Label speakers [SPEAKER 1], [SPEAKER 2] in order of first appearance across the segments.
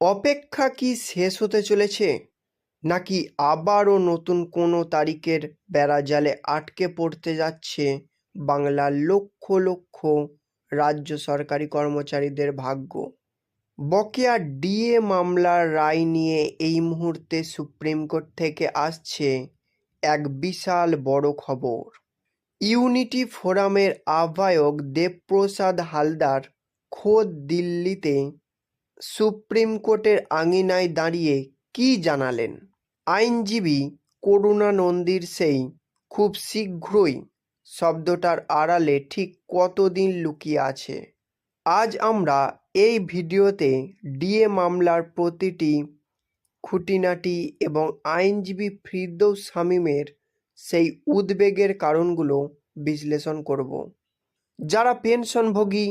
[SPEAKER 1] অপেক্ষা কি শেষ হতে চলেছে? নাকি আবারও নতুন কোনো তারিখের বেড়াজালে আটকে পড়তে যাচ্ছে বাংলার লক্ষ লক্ষ রাজ্য সরকারি কর্মচারীদের ভাগ্য? বকেয়া ডিএ মামলার রায় নিয়ে এই মুহূর্তে সুপ্রিম কোর্ট থেকে আসছে এক বিশাল বড় খবর। ইউনিটি ফোরামের আহ্বায়ক দেবপ্রসাদ হালদার খোদ দিল্লিতে সুপ্রিম কোর্টের আঙিনায় দাঁড়িয়ে কী জানালেন? আইনজীবী করুণা নন্দীর সেই খুব শীঘ্রই শব্দটার আড়ালে ঠিক কতদিন লুকিয়ে আছে? আজ আমরা এই ভিডিওতে ডিএ মামলার প্রতিটি খুঁটিনাটি এবং আইনজীবী ফিরদৌস শামীমের সেই উদ্বেগের কারণগুলো বিশ্লেষণ করব। যারা পেনশনভোগী,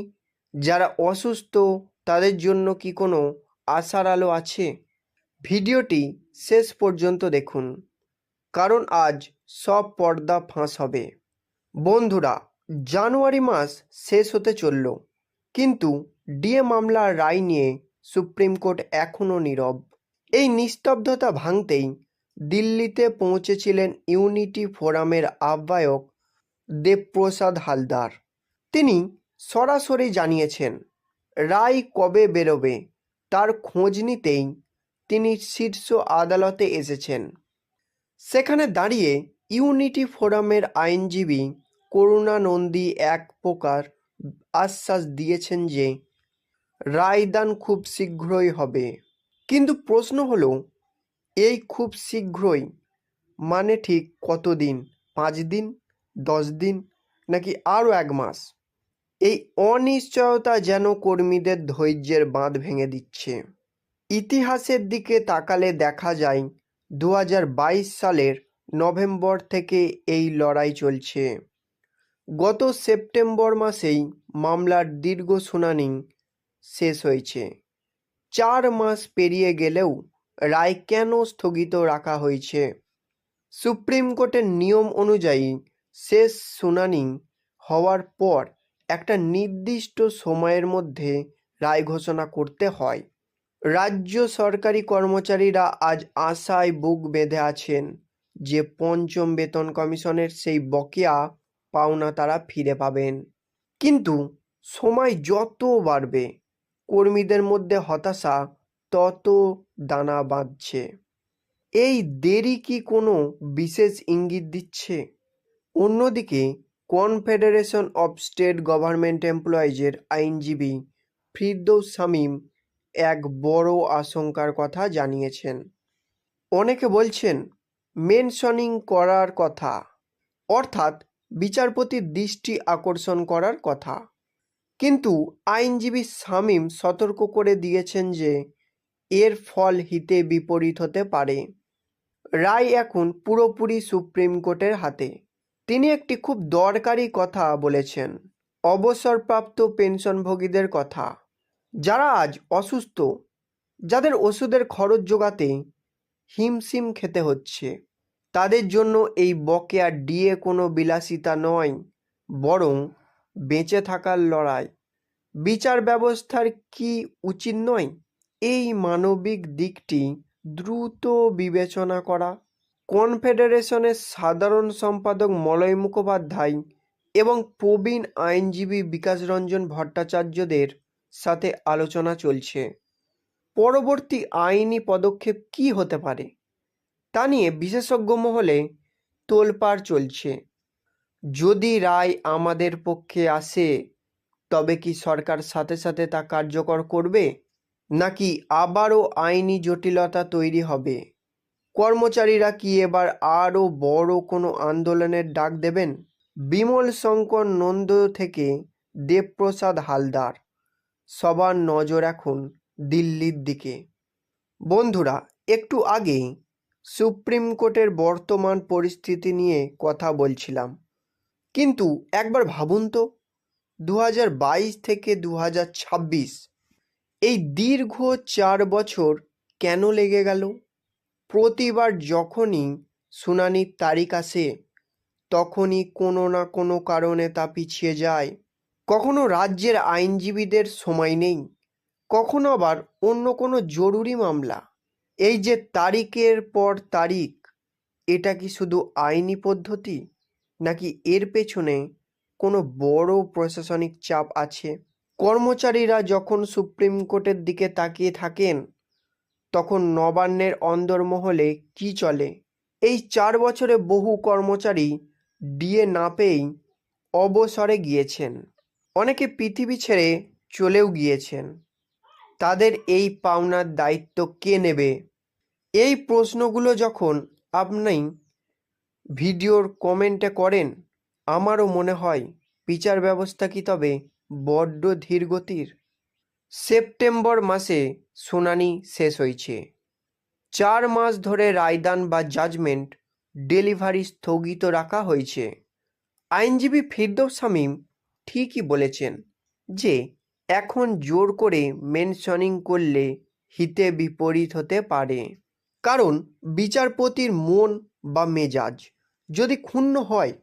[SPEAKER 1] যারা অসুস্থ তাদের জন্য কি কোনো আশার আলো আছে? ভিডিওটি শেষ পর্যন্ত দেখুন। কারণ আজ সব পর্দা ফাঁস হবে। বন্ধুরা, জানুয়ারি মাস শেষ হতে চলল। কিন্তু ডিএ মামলার রায় নিয়ে সুপ্রিম কোর্ট এখনও নীরব। এই নিস্তব্ধতা ভাঙতেই দিল্লিতে পৌঁছেছিলেন ইউনিটি ফোরামের আহ্বায়ক দেবপ্রসাদ হালদার। তিনি সরাসরি জানিয়েছেন রায় কবে বেরোবে তার খোঁজ নিতেই তিনি শীর্ষ আদালতে এসেছেন। সেখানে দাঁড়িয়ে ইউনিটি ফোরামের আইনজীবী করুণা নন্দী এক প্রকার আশ্বাস দিয়েছেন যে রায়দান খুব শীঘ্রই হবে। কিন্তু প্রশ্ন হলো, এই খুব শীঘ্রই মানে ঠিক কতদিন? পাঁচ দিন? দশ দিন? নাকি আরও এক মাস? এই অনিশ্চয়তা যেন কর্মীদের ধৈর্যের বাঁধ ভেঙে দিচ্ছে। ইতিহাসের দিকে তাকালে দেখা যায় দু হাজার বাইশ সালের নভেম্বর থেকে এই লড়াই চলছে। গত সেপ্টেম্বর মাসেই মামলার দীর্ঘ শুনানি শেষ হয়েছে। চার মাস পেরিয়ে গেলেও রায় কেন স্থগিত রাখা হয়েছে? সুপ্রিম কোর্টের নিয়ম অনুযায়ী শেষ শুনানি হওয়ার পর একটা নির্দিষ্ট সময়ের মধ্যে রায় ঘোষণা করতে হয়। রাজ্য সরকারি কর্মচারীরা আজ আশায় বুক বেঁধে আছেন যে পঞ্চম বেতন কমিশনের সেই বকেয়া পাওনা তারা ফিরে পাবেন। কিন্তু সময় যত বাড়বে, কর্মীদের মধ্যে হতাশা তত দানা বাঁধছে। এই দেরি কি কোনো বিশেষ ইঙ্গিত দিচ্ছে? অন্যদিকে কনফেডারেশন অফ স্টেট গভর্নমেন্ট এমপ্লয়িজের আইনজীবী ফিরদৌস শামীম এক বড় আশঙ্কার কথা জানিয়েছেন। অনেকে বলছেন, মেনশনিং করার কথা অর্থাৎ বিচারপতির দৃষ্টি আকর্ষণ করার কথা। কিন্তু আইনজীবী শামীম সতর্ক করে দিয়েছেন যে, এর ফল হিতে বিপরীত হতে পারে। রায় এখন পুরোপুরি সুপ্রিম কোর্টের হাতে। তিনি একটি খুব দরকারি কথা বলেছেন, অবসরপ্রাপ্ত পেনশনভোগীদের কথা। যারা আজ অসুস্থ, যাদের ওষুধের খরচ জোগাতে হিমশিম খেতে হচ্ছে, তাদের জন্য এই বকেয়া ডিএ কোনো বিলাসিতা নয়, বরং বেঁচে থাকার লড়াই। বিচার ব্যবস্থার কি উচিত নয়? এই মানবিক দিকটি দ্রুত বিবেচনা করা কনফেডারেশনের সাধারণ সম্পাদক মলয় মুখোপাধ্যায় এবং প্রবীণ আইনজীবী বিকাশ রঞ্জন ভট্টাচার্যদের সাথে আলোচনা চলছে। পরবর্তী আইনি পদক্ষেপ কি হতে পারে? তা নিয়ে বিশেষজ্ঞ মহলে তোলপাড় চলছে। যদি রায় আমাদের পক্ষে আসে, তবে কি সরকার সাথে সাথে তা কার্যকর করবে? নাকি আবারও আইনি জটিলতা তৈরি হবে? কর্মচারীরা কি এবার আরও বড় কোনো আন্দোলনের ডাক দেবেন? বিমল শঙ্কর নন্দ থেকে দেবপ্রসাদ হালদার। সবার নজর এখন দিল্লির দিকে। বন্ধুরা, একটু আগে সুপ্রিম কোর্টের বর্তমান পরিস্থিতি নিয়ে কথা বলছিলাম। কিন্তু একবার ভাবুন তো দু হাজার বাইশ থেকে দু হাজার ছাব্বিশ, এই দীর্ঘ চার বছর কেন লেগে গেল? প্রতিবার যখনই শুনানির তারিখ আসে, তখনই কোনো না কোনো কারণে তা পিছিয়ে যায়। কখনো রাজ্যের আইনজীবীদের সময় নেই, কখনো আবার অন্য কোনো জরুরি মামলা। এই যে তারিখের পর তারিখ, এটা কি শুধু আইনি পদ্ধতি, নাকি এর পেছনে কোনো বড় প্রশাসনিক চাপ আছে? কর্মচারীরা যখন সুপ্রিম কোর্টের দিকে তাকিয়ে থাকেন তখন নবান্নের অন্দরমহলে কি চলে? এই চার বছরে বহু কর্মচারী ডিএ না পেয়েই অবসরে গিয়েছেন। অনেকে পৃথিবী ছেড়ে চলেও গিয়েছেন। তাদের এই পাওনার দায়িত্ব কে নেবে? এই প্রশ্নগুলো যখন আপনি ভিডিওর কমেন্টে করেন, আমারও মনে হয়, বিচার ব্যবস্থা কি তবে বড্ড ধীরগতির? সেপ্টেম্বর মাসে শুনানি শেষ হয়েছে। চার মাস ধরে রায়দান বা জাজমেন্ট ডেলিভারি স্থগিত রাখা হয়েছে। আইনজীবী ফিরদৌস শামীম ঠিকই বলেছেন যে, এখন জোর করে মেনশনিং করলে হিতে বিপরীত হতে পারে। কারণ বিচারপতির মন বা মেজাজ যদি ক্ষুণ্ণ হয়,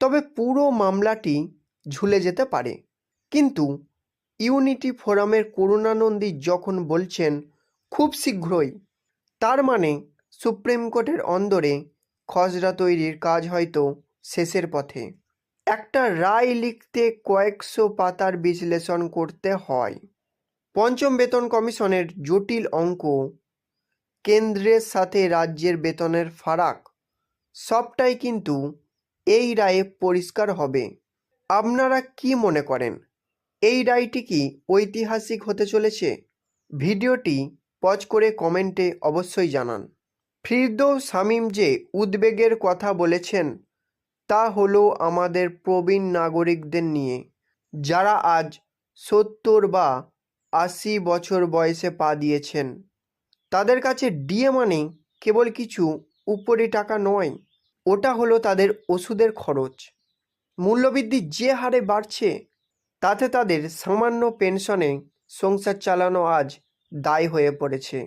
[SPEAKER 1] তবে পুরো মামলাটি ঝুলে যেতে পারে। কিন্তু ইউনিটি ফোরামের করুণানন্দী যখন বলছেন, খুব শীঘ্রই। তার মানে সুপ্রিম কোর্টের অন্দরে খসড়া তৈরির কাজ হয়তো শেষের পথে। একটা রায় লিখতে কয়েকশো পাতার বিশ্লেষণ করতে হয়। পঞ্চম বেতন কমিশনের জটিল অঙ্ক, কেন্দ্রের সাথে রাজ্যের বেতনের ফারাক, সবটাই কিন্তু এই রায়ে পরিষ্কার হবে। আপনারা কি মনে করেন? এই রায়টি কি ঐতিহাসিক হতে চলেছে? ভিডিওটি পজ করে কমেন্টে অবশ্যই জানান। ফিরদৌস শামীম যে উদ্বেগের কথা বলেছেন, তা হলো আমাদের প্রবীণ নাগরিকদের নিয়ে। যারা আজ সত্তর বা আশি বছর বয়সে পা দিয়েছেন, তাদের কাছে ডিএ মানে কেবল কিছু উপরে টাকা নয়, ওটা হলো তাদের ওষুধের খরচ। মূল্যবৃদ্ধি যে হারে বাড়ছে তাতে তাদের সামান্য পেনশনে সংসার চালানো আজ দায় হয়ে পড়েছে।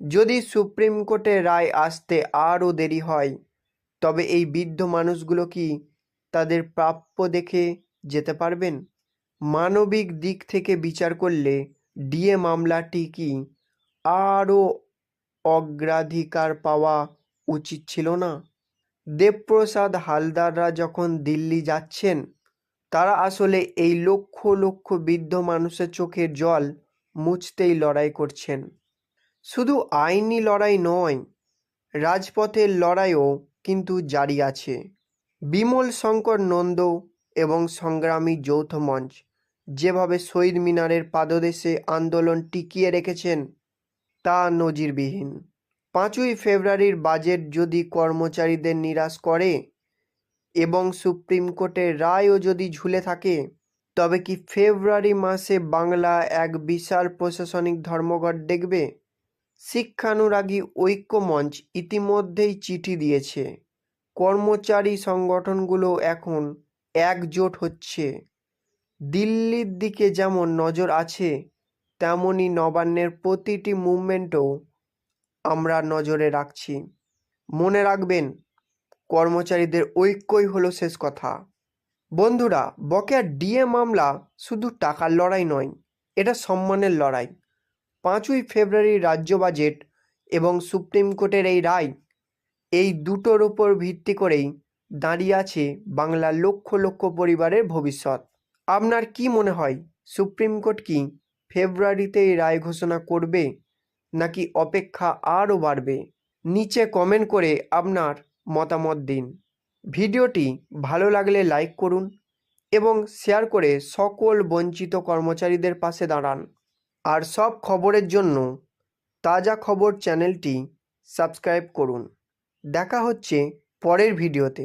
[SPEAKER 1] যদি সুপ্রিম কোর্টে রায় আসতে আরও দেরি হয়, তবে এই বৃদ্ধ মানুষগুলো কি তাদের প্রাপ্য দেখে যেতে পারবেন? মানবিক দিক থেকে বিচার করলে ডিএ মামলাটি কি আরও অগ্রাধিকার পাওয়া উচিত ছিল না? দেবপ্রসাদ হালদাররা যখন দিল্লি যাচ্ছেন তারা আসলে এই লক্ষ লক্ষ বৃদ্ধ মানুষের চোখের জল মুছতেই লড়াই করছেন। শুধু আইনি লড়াই নয়, রাজপথের লড়াইও কিন্তু জারি আছে। বিমল শঙ্কর নন্দ এবং সংগ্রামী যৌথ মঞ্চ যেভাবে শহীদ মিনারের পাদদেশে আন্দোলন টিকিয়ে রেখেছেন, তা নজিরবিহীন। পাঁচই ফেব্রুয়ারির বাজেট যদি কর্মচারীদের নিরাশ করে এবং সুপ্রিম কোর্টের রায়ও যদি ঝুলে থাকে, তবে কি ফেব্রুয়ারি মাসে বাংলা এক বিশাল প্রশাসনিক ধর্মঘট দেখবে? শিক্ষানুরাগী ঐক্য মঞ্চ ইতিমধ্যেই চিঠি দিয়েছে। কর্মচারী সংগঠনগুলো এখন একজোট হচ্ছে। দিল্লির দিকে যেমন নজর আছে তেমনই নবান্নের প্রতিটি মুভমেন্টও আমরা নজরে রাখছি। মনে রাখবেন কর্মচারীদের ঐক্যই হলো শেষ কথা। বন্ধুরা, বকেয়া ডিএ মামলা শুধু টাকার লড়াই নয়, এটা সম্মানের লড়াই। পাঁচই ফেব্রুয়ারি রাজ্য বাজেট এবং সুপ্রিম কোর্টের এই রায়, এই দুটোর উপর ভিত্তি করেই দাঁড়িয়ে আছে বাংলার লক্ষ লক্ষ পরিবারের ভবিষ্যৎ। আপনার কি মনে হয়, সুপ্রিম কোর্ট কি ফেব্রুয়ারিতে এই রায় ঘোষণা করবে নাকি অপেক্ষা আরও বাড়বে? নিচে কমেন্ট করে আপনার মতামত দিন। ভিডিওটি ভালো লাগলে লাইক করুন এবং শেয়ার করে সকল বঞ্চিত কর্মচারীদের পাশে দাঁড়ান। আর সব খবরের জন্য তাজা খবর চ্যানেলটি সাবস্ক্রাইব করুন। দেখা হচ্ছে পরের ভিডিওতে।